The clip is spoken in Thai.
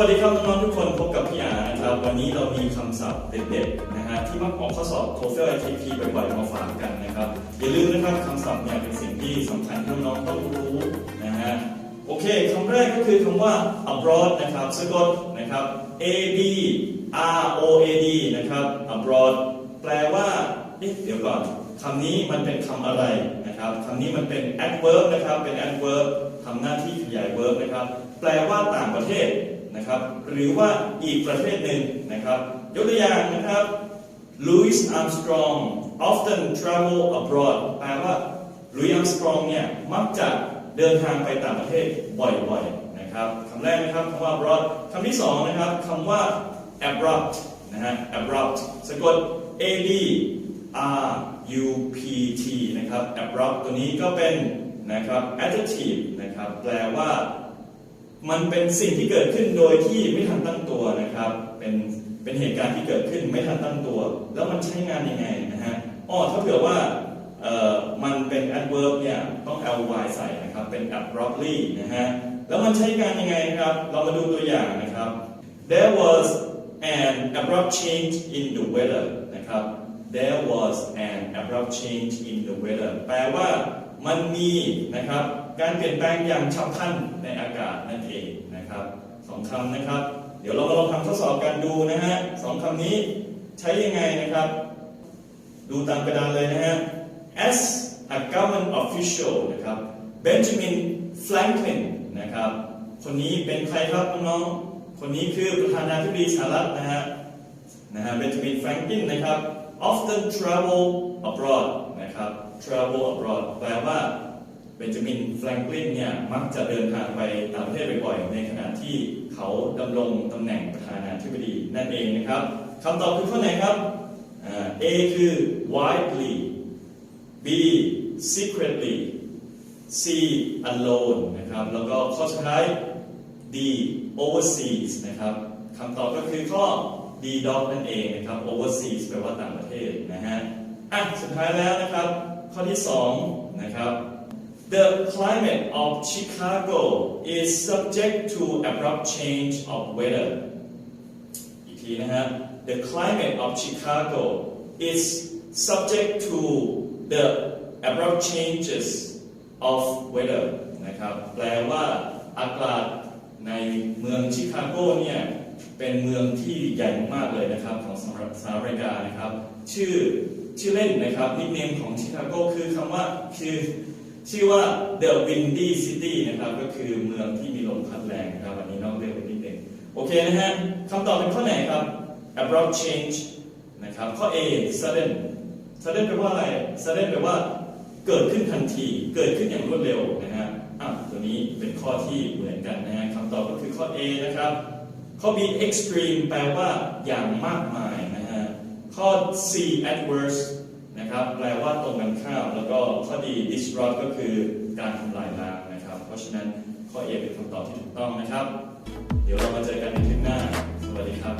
วัสดีครับน้องๆทุกคนพบกับพี่อานะครับ วันนี้เรามีคำศัพท์เด็ดๆนะฮะที่มักออกข้อสอบ TOEFL ITP บ่อยๆมาฝากกันนะครับ อย่าลืมนะครับคำศัพท์เนี่ยเป็นสิ่งที่สำคัญที่น้องๆต้องรู้นะฮะโอเคคำแรกก็คือคำว่า abroad นะครับสะกดนะครับ a b r o a d นะครับ abroad แปลว่าเอ๊ะเดี๋ยวก่อนคำนี้มันเป็นคำอะไรนะครับคำนี้มันเป็น adverb นะครับเป็น adverb ทำหน้าที่ขยาย verb นะครับ แปลว่าต่างประเทศ นะครับ หรือว่าอีกประเทศหนึ่งนะครับ ยกตัวอย่างนะครับ Louis Armstrong often travel abroad แปลว่า Louis Armstrong เนี่ยมักจะเดินทางไปต่างประเทศบ่อยๆนะครับคำแรกนะครับคำว่า abroad คำที่สองนะครับคำว่า abrupt นะฮะ abrupt สะกด a b r u p t นะครับ abrupt ตัวนี้ก็เป็นนะครับ adjective นะครับ แปลว่า มันเป็นสิ่งที่เกิดขึ้นโดยที่ไม่ทันตั้งตัวนะครับ เป็นเป็นเหตุการณ์ที่เกิดขึ้นไม่ทันตั้งตัว แล้วมันใช้งานยังไงนะฮะอ้อถ้าเผื่อว่ามันเป็น adverb เนี่ยต้อง ly ใส่นะครับ เป็น abruptly นะฮะ แล้วมันใช้งานยังไงครับ เรามาดูตัวอย่างนะครับ there was an abrupt change in the weather นะครับ there was an abrupt change in the weather แปลว่ามันมีนะครับ การเปลี่ยนแปลงอย่างฉับพลันในอากาศนั่นเองนะครับสองคำนะครับ เดี๋ยวเรามาลองทำทดสอบกันดูนะฮะสองคำนี้ใช้ยังไงนะครับ ดูตามกระดานเลยนะฮะ as a government official นะครับ Benjamin Franklin นะครับ คนนี้เป็นใครครับน้องๆคนนี้คือประธานาธิบดีสหรัฐนะฮะนะฮะ Benjamin Franklin นะครับ often travel abroad นะครับ travel abroad แปลว่า เบนจามินแฟรงคลินเนี่ยมักจะเดินทางไปต่างประเทศบ่อยๆ ในขณะที่เขาดำรงตำแหน่งประธานาธิบดีนั่นเองนะครับคำตอบคือข้อไหนครับ A คือ widely B secretly C alone นะครับ แล้วก็ข้อสุดท้าย D overseas นะครับคำตอบก็คือข้อ D dog นั่นเองนะครับ overseas แปลว่าต่างประเทศนะฮะอะสุดท้ายแล้วนะครับ ข้อที่สองนะครับ The climate of Chicago is subject to abrupt change of weather อีกทีนะฮะ The climate of Chicago is subject to the abrupt changes of weather นะครับ แปลว่าอากาศในเมืองชิคาโกเนี่ยเป็นเมืองที่ใหญ่มากเลยนะครับของสหรัฐสหรัฐอเมริกานะครับ ชื่อชื่อเล่นนะครับนิคเนมของชิคาโกคือคำว่าคือ ชื่อว่า The Windy City นะครับ ก็คือเมืองที่มีลมพัดแรงนะครับวันนี้นองเรียกไปนิดนึงโอเคนะฮะคำตอบเป็นข้อไหนครับ abrupt change นะครับ ข้อ A sudden sudden แปลว่าอะไร sudden แปลว่าเกิดขึ้นทันที เกิดขึ้นอย่างรวดเร็วนะฮะอะตัวนี้เป็นข้อที่เหมือนกันนะฮะคำตอบก็คือข้อ A นะครับ ข้อ B extreme แปลว่าอย่างมากมายนะฮะ ข้อ C adverse นะครับ แปลว่าตรงกันข้ามแล้วก็ข้อดี disrupt ก็คือการทำลายล้างนะครับ เพราะฉะนั้นข้อ A เป็นคำตอบที่ถูกต้องนะครับ เดี๋ยวเรามาเจอกันในคลิปหน้า สวัสดีครับ